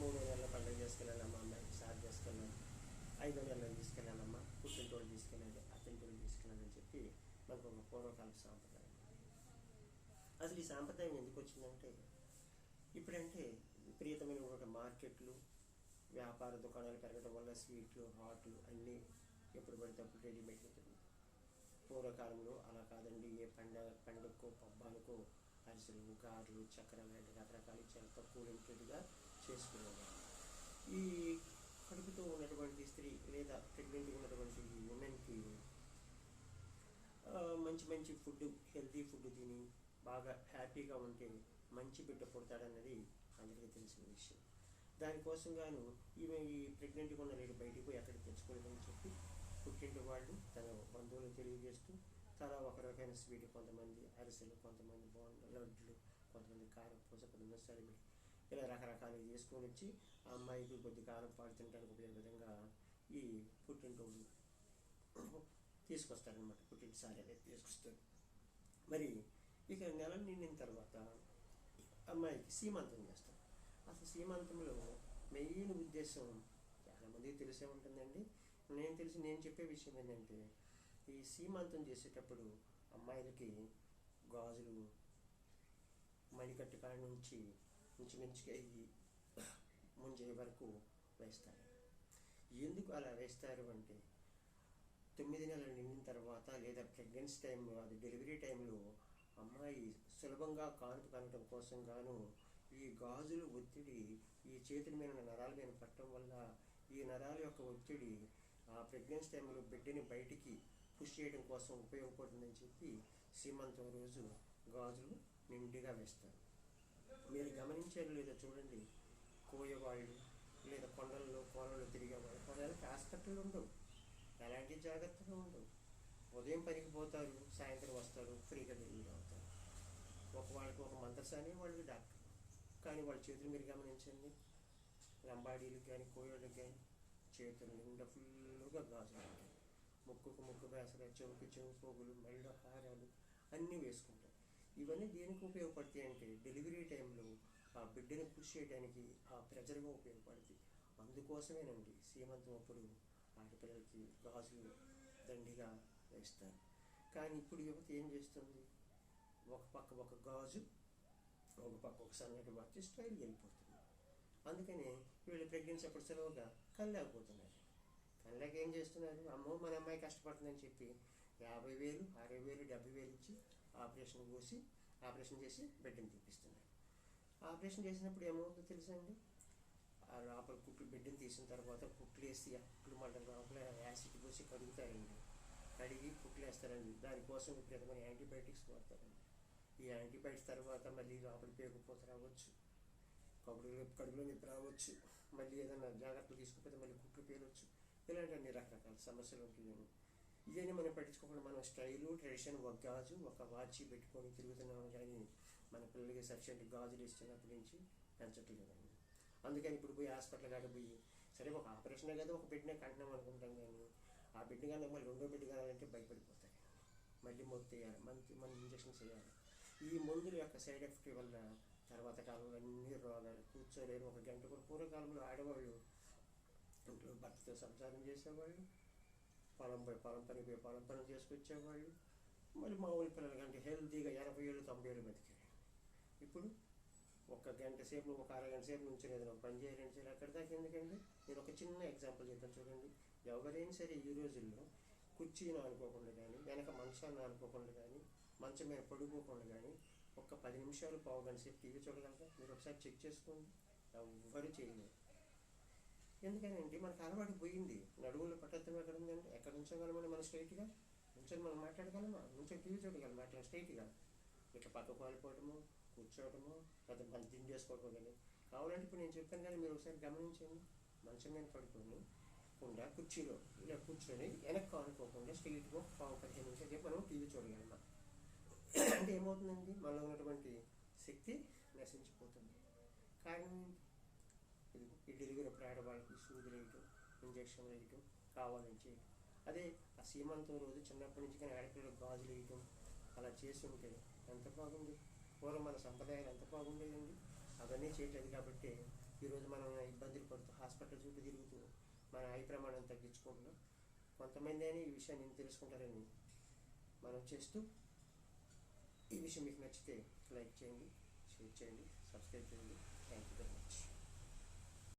మూడో నెలల పండుగ చేసుకెళ్ళాలమ్మా అమ్మాయికి సార్ చేసుకెళ్ళాలి ఐదో నెలలు తీసుకెళ్ళాలమ్మా పుట్టినతోడు తీసుకెళ్ళాలి అత్తింటోళ్ళు తీసుకెళ్ళాలని చెప్పి మనకు ఒక పూర్వకాల సాంప్రదాయం. అసలు ఈ సాంప్రదాయం ఎందుకు వచ్చిందంటే ఇప్పుడంటే విపరీతమైన మార్కెట్లు వ్యాపార దుకాణాలు పెరగడం వల్ల స్వీట్లు హాట్లు అన్నీ ఎప్పుడు పడితే అప్పుడు రెడీమేడ్ ఉంటుంది పూర్వకాలంలో అలా కాదండి ఏ పండగ పండుగకో పబ్బాలకో అరిసెలు గారెలు చక్రం లాంటి రకరకాలు చాలా తక్కువ లిమిటెడ్గా చేసుకునేవారు ఈ కడుపుతో ఉన్నటువంటి స్త్రీ లేదా ప్రెగ్నెంట్గా ఉన్నటువంటి ఉమెన్కి మంచి మంచి ఫుడ్ హెల్తీ ఫుడ్ తిని బాగా హ్యాపీగా ఉంటే మంచి బిడ్డ పుడతాడన్నది అందరికీ తెలిసిన విషయం. దానికోసం గాను ఈమె ఈ ప్రెగ్నెంట్గా ఉన్న లేడీ బయటికి పోయి అక్కడ తెచ్చుకోలేదని చెప్పి పుట్టింటి వాళ్ళు తన బంధువులు తెలియజేస్తూ తన ఒక రకమైన స్వీట్ కొంతమంది అరిసెలు కొంతమంది బోండ లడ్లు కొంతమంది కారం పూస కొంతమంది సరిమిడి ఇలా రకరకాలుగా చేసుకొని వచ్చి ఆ అమ్మాయికి కొద్ది కాలం పాటు తినడానికి ఉపయోగ విధంగా ఈ పుట్టింటోళ్ళు తీసుకొస్తారనమాట పుట్టింటి సారీ అనేది తీసుకొస్తారు మరి ఇక నెల నిండిన తర్వాత అమ్మాయికి సీమంతం చేస్తారు అసలు సీమంతంలో మెయిన్ ఉద్దేశం చాలామందికి తెలిసే ఉంటుందండి. నేను తెలిసి నేను చెప్పే విషయం ఏంటంటే ఈ సీమంతం చేసేటప్పుడు అమ్మాయిలకి గాజులు మణికట్టు కాడ నుంచి ఇంచుమించుగా ఈ ముంజే వరకు వేస్తారు. ఎందుకు అలా వేస్తారు అంటే తొమ్మిది నెలలు నిండిన తర్వాత లేదా ప్రెగ్నెన్సీ టైంలో అది డెలివరీ టైంలో అమ్మాయి సులభంగా కానుపు కనటం కోసం గాను ఈ గాజులు ఒత్తిడి ఈ చేతుల మీద ఉన్న నరాల మీద పట్టడం వల్ల ఈ నరాల యొక్క ఒత్తిడి ఆ ప్రెగ్నెన్సీ టైంలో బిడ్డని బయటికి పుష్ చేయడం కోసం ఉపయోగపడుతుందని చెప్పి సీమంతం రోజు గాజులు నిండుగా వేస్తారు. మీరు గమనించారు లేదా చూడండి. కోయవాళ్ళు లేదా కొండల్లో కోలలో తిరిగేవాళ్ళు కొండలకి హాస్పిటల్ ఉండవు. ఎలాంటి జాగ్రత్తలు ఉండవు. ఉదయం పనికి పోతారు సాయంత్రం వస్తారు ఫ్రీగా డెలివరీ అవుతారు. ఒక వాళ్ళకి ఒక మంత్రసాని వాళ్ళకి డాక్టర్. కానీ వాళ్ళ చేతులు మీరు గమనించండి. లంబాడీలకు కానీ కోయోళ్ళకి కానీ చేతులు నిండా ఫుల్గా గాజులు ఉంటాయి. ముక్కుకు ముక్కు వేసలు చెవుకు చెవు పోగులు మెళ్ళ హారాలు అన్నీ వేసుకుంటారు. ఇవన్నీ దేనికి ఉపయోగపడతాయి అంటే డెలివరీ ఆ బిడ్డని పుష్ చేయడానికి ఆ ప్రెజర్గా ఉపయోగపడుతుంది. అందుకోసమేనండి సీమంతం అప్పుడు ఆడపిల్లలకి గాజులు దండిగా వేస్తారు. కానీ ఇప్పుడు యువత ఏం చేస్తుంది? ఒక పక్క ఒక గాజు ఒక పక్క ఒక సన్నటి వచ్చి స్టైల్ వెళ్ళిపోతుంది. అందుకని వీళ్ళు ప్రెగ్నెన్సీ అప్పుడు సెలవుగా కళ్ళలేకపోతున్నారు కళ్ళకి ఏం చేస్తున్నారు? అమ్మో మన అమ్మాయి కష్టపడుతుందని చెప్పి యాభై వేలు అరవై వేలు డెబ్బై వేలు ఇచ్చి ఆపరేషన్ కోసి ఆపరేషన్ చేసి బిడ్డను తీపిస్తున్నారు ఆపరేషన్ చేసినప్పుడు ఏమవుతుందో తెలుసా అండి ఆ లోపల కుట్లు బిడ్డను తీసిన తర్వాత కుట్లు వేసి ఆ కుట్లు లోపల యాసిడ్ పోసి కడుగుతారండి కడిగి కుట్లు వేస్తారండి. దానికోసం విపరీతమైన యాంటీబయాటిక్స్ వాడతారండి. ఈ యాంటీబయాటిక్స్ తర్వాత మళ్ళీ లోపల పేగుపోత రావచ్చు. కబుడులో కడుపులో నొప్పి రావచ్చు. మళ్ళీ ఏదైనా జాగ్రత్తలు తీసుకుపోతే మళ్ళీ కుట్లు పేరవచ్చు ఇలాంటి అన్ని రకరకాల సమస్యలు ఉంటుందండి ఇవన్నీ మనం పట్టించుకోకుండా మనం స్టైలు ట్రెడిషన్ ఒక గాజు ఒక వాచి పెట్టుకొని తిరుగుతున్నాం కానీ మన పిల్లలకి సఫిషియెంట్ గాజులు ఇస్తున్నప్పటి నుంచి పెంచట్లేదండి అందుకని ఇప్పుడు పోయి హాస్పిటల్ కాడ పోయి సరే ఒక ఆపరేషనే కదా ఒక బిడ్డనే కంటున్నాం అనుకుంటాం కానీ ఆ బిడ్డ కానీ మళ్ళీ రెండో బిడ్డ కావాలంటే భయపడిపోతాయి. మళ్ళీ మొత్తం వేయాలి మనకి మన ఇంజక్షన్స్ వేయాలి ఈ మందుల యొక్క సైడ్ ఎఫెక్ట్ వల్ల తర్వాత కాలంలో అన్ని రోగాలు కూర్చోలేరు ఒక గంట కూడా పూర్వకాలంలో ఆడవాళ్ళు ఇంట్లో భర్తతో సంసారం చేసేవాళ్ళు పొలం పోయి పొలం పని పోయి పొలం పని చేసుకొచ్చేవాళ్ళు మళ్ళీ మామూలు పిల్లలు కంటే హెల్తీగా ఎనభై ఏళ్ళు తొంభై ఏళ్ళు బతికారు. ఇప్పుడు ఒక గంట సేపు ఒక అరగంట సేపు నుంచి ఏదైనా పని చేయాలని చేయాలి అక్కడ దాకా ఎందుకండి? నేను ఒక చిన్న ఎగ్జాంపుల్ చెప్తాను చూడండి. ఎవరైనా సరే ఈ రోజుల్లో కుర్చీని అనుకోకుండా కానీ వెనక మంచాన్ని అనుకోకుండా కానీ మంచం మీద పడుకోకుండా కానీ ఒక పది నిమిషాలు పావు గంట సేపు టీవీ చూడగలరా? మీరు ఒకసారి చెక్ చేసుకోండి. ఎవ్వరు చేయలేదు ఎందుకనండి మనకు అలవాటు పోయింది. నడువులు పట్టత్వం ఎక్కడ ఉందండి ఎక్కడ ఉంచగలమని మనం స్ట్రైట్గా? నుంచొని మనం మాట్లాడగలమా? నుంచొని టీవీ చూడగలం మాట్లాడ స్ట్రైట్గా? ఇట్లా పక్కకు వాలిపోవటము కూర్చోవటము మంచి తిండి చేసుకోవడం కానీ కావాలంటే ఇప్పుడు నేను చెప్పాను కానీ మీరు ఒకసారి గమనించండి. మంచం మీద పడుకోండి. కుండా కుర్చీలో ఇలా కూర్చొని వెనక్కి అనుకోకుండా స్ట్రైట్గా పావు పదిహేను నిమిషాలు చెప్పి మనం టీవీ చూడగలమా అంటే ఏమవుతుందండి? మనలో ఉన్నటువంటి శక్తి నశించిపోతుంది. కారణం ఇది ఈ డెలివరీ ప్రయాణ ఆడవాళ్ళకి సూదులు వేయటం ఇంజక్షన్ వేయటం కావాలని చేయటం. అదే ఆ సీమంతం రోజు చిన్నప్పటి నుంచి కానీ ఆడపిల్లలకు గాజులు వేయటం అలా చేసి ఉంటే ఎంత బాగుంది? పూర్వం మన సంప్రదాయాలు ఎంత బాగుండేదండి? అవన్నీ చేయట్లేదు కాబట్టి ఈరోజు మనం ఇబ్బందులు పడుతూ హాస్పిటల్ చుట్టూ తిరుగుతూ మన ఆయి ప్రమాణం తగ్గించుకుంటున్నాం కొంతమంది అయినా ఈ విషయాన్ని తెలుసుకుంటారని మనం చేస్తూ ఈ విషయం మీకు నచ్చితే లైక్ చేయండి షేర్ చేయండి సబ్స్క్రైబ్ చేయండి. Thank you very much